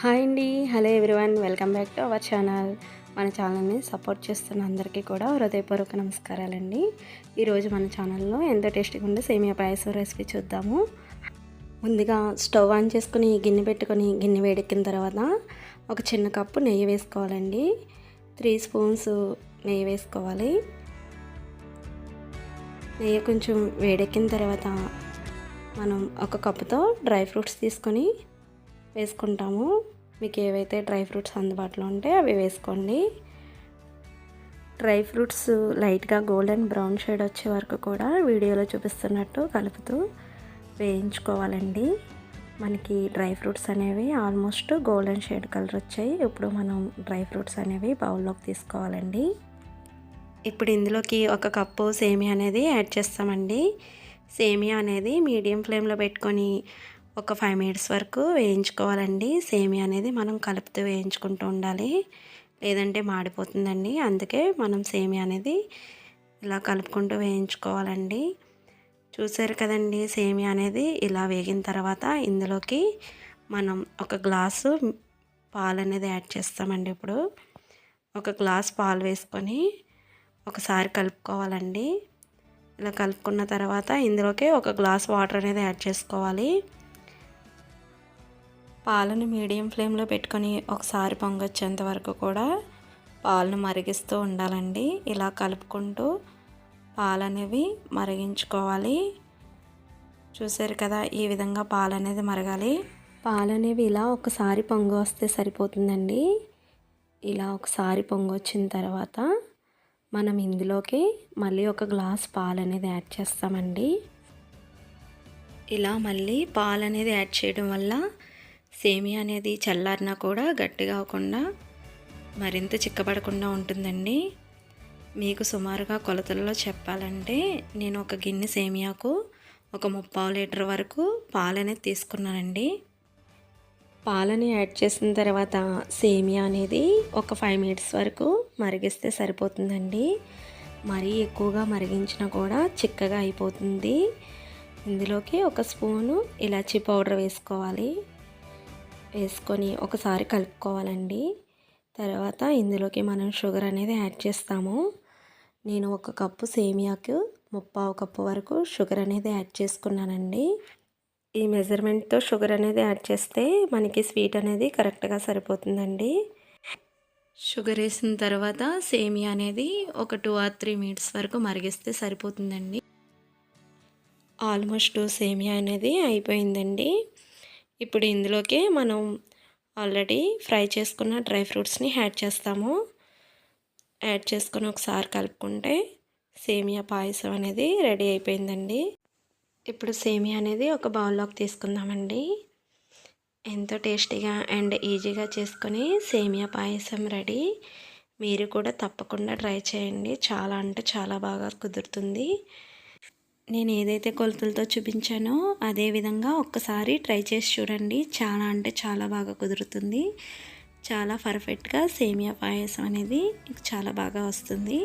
Hi అండి. Hello everyone. Welcome back to our channel. మన ఛానల్ని సపోర్ట్ చేస్తున్న అందరికీ కూడా హృదయపూర్వక నమస్కారాలండి. ఈరోజు మన ఛానల్లో ఎంతో టేస్టీగా ఉండే సేమియా పాయసం రెసిపీ చూద్దాము. ముందుగా స్టవ్ ఆన్ చేసుకుని గిన్నె పెట్టుకొని గిన్నె వేడెక్కిన తర్వాత ఒక చిన్న కప్పు నెయ్యి వేసుకోవాలండి. త్రీ స్పూన్స్ నెయ్యి వేసుకోవాలి. నెయ్యి కొంచెం వేడెక్కిన తర్వాత మనం ఒక కప్పుతో డ్రై ఫ్రూట్స్ తీసుకొని వేసుకుంటాము. మీకు ఏవైతే డ్రై ఫ్రూట్స్ అందుబాటులో ఉంటే అవి వేసుకోండి. డ్రై ఫ్రూట్స్ లైట్గా గోల్డెన్ బ్రౌన్ షేడ్ వచ్చే వరకు కూడా వీడియోలో చూపిస్తున్నట్టు కలుపుతూ వేయించుకోవాలండి. మనకి డ్రై ఫ్రూట్స్ అనేవి ఆల్మోస్ట్ గోల్డెన్ షేడ్ కలర్ వచ్చాయి. ఇప్పుడు మనం డ్రై ఫ్రూట్స్ అనేవి బౌల్లోకి తీసుకోవాలండి. ఇప్పుడు ఇందులోకి ఒక కప్పు సేమియా అనేది యాడ్ చేస్తామండి. సేమియా అనేది మీడియం ఫ్లేమ్లో పెట్టుకొని ఒక ఫైవ్ మినిట్స్ వరకు వేయించుకోవాలండి. సేమియా అనేది మనం కలుపుతూ వేయించుకుంటూ ఉండాలి. లేదంటే మాడిపోతుందండి. అందుకే మనం సేమియా అనేది ఇలా కలుపుకుంటూ వేయించుకోవాలండి. చూసారు కదండి సేమియా అనేది ఇలా వేగిన తర్వాత ఇందులోకి మనం ఒక గ్లాసు పాలు అనేది యాడ్ చేస్తామండి ఇప్పుడు. ఒక గ్లాస్ పాలు వేసుకొని ఒకసారి కలుపుకోవాలండి. ఇలా కలుపుకున్న తర్వాత ఇందులోకి ఒక గ్లాస్ వాటర్ అనేది యాడ్ చేసుకోవాలి. పాలను మీడియం ఫ్లేమ్లో పెట్టుకొని ఒకసారి పొంగొచ్చేంత వరకు కూడా పాలను మరిగిస్తూ ఉండాలండి. ఇలా కలుపుకుంటూ పాలు అనేవి మరిగించుకోవాలి. చూసారు కదా ఈ విధంగా పాలు అనేది మరగాలి. పాలు అనేవి ఇలా ఒకసారి పొంగు వస్తే సరిపోతుందండి. ఇలా ఒకసారి పొంగు వచ్చిన తర్వాత మనం ఇందులోకి మళ్ళీ ఒక గ్లాస్ పాలు అనేది యాడ్ చేస్తామండి. ఇలా మళ్ళీ పాలు అనేది యాడ్ చేయడం వల్ల సేమియా అనేది చల్లారినా కూడా గట్టిగా అవ్వకుండా మరింత చిక్కబడకుండా ఉంటుందండి. మీకు సుమారుగా కొలతల్లో చెప్పాలంటే నేను ఒక గిన్నె సేమియాకు ఒక ముప్పావు లీటర్ వరకు పాలు అనేది తీసుకున్నానండి. పాలని యాడ్ చేసిన తర్వాత సేమియా అనేది ఒక ఫైవ్ మినిట్స్ వరకు మరిగిస్తే సరిపోతుందండి. మరీ ఎక్కువగా మరిగించినా కూడా చిక్కగా అయిపోతుంది. ఇందులోకి ఒక స్పూను ఇలాచీ పౌడర్ వేసుకోవాలి. వేసుకొని ఒకసారి కలుపుకోవాలండి. తర్వాత ఇందులోకి మనం షుగర్ అనేది యాడ్ చేస్తాము. నేను ఒక కప్పు సేమియాకు ముప్పావు కప్పు వరకు షుగర్ అనేది యాడ్ చేసుకున్నానండి. ఈ మెజర్మెంట్తో షుగర్ అనేది యాడ్ చేస్తే మనకి స్వీట్ అనేది కరెక్ట్గా సరిపోతుందండి. షుగర్ వేసిన తర్వాత సేమియా అనేది ఒక టూ ఆర్ త్రీ మినిట్స్ వరకు మరిగిస్తే సరిపోతుందండి. ఆల్మోస్ట్ సేమియా అనేది అయిపోయిందండి. ఇప్పుడు ఇందులోకి మనం ఆల్రెడీ ఫ్రై చేసుకున్న డ్రై ఫ్రూట్స్ని యాడ్ చేస్తాము. యాడ్ చేసుకొని ఒకసారి కలుపుకుంటే సేమియా పాయసం అనేది రెడీ అయిపోయిందండి. ఇప్పుడు సేమియా అనేది ఒక బౌల్లోకి తీసుకుందామండి. ఎంతో టేస్టీగా అండ్ ఈజీగా చేసుకొని సేమియా పాయసం రెడీ. మీరు కూడా తప్పకుండా ట్రై చేయండి. చాలా అంటే చాలా బాగా కుదురుతుంది. నేను ఏదైతే కొలతలతో చూపించానో అదే విధంగా ఒక్కసారి ట్రై చేసి చూడండి. చాలా అంటే చాలా బాగా కుదురుతుంది. చాలా పర్ఫెక్ట్గా సేమియా పాయసం అనేది చాలా బాగా వస్తుంది.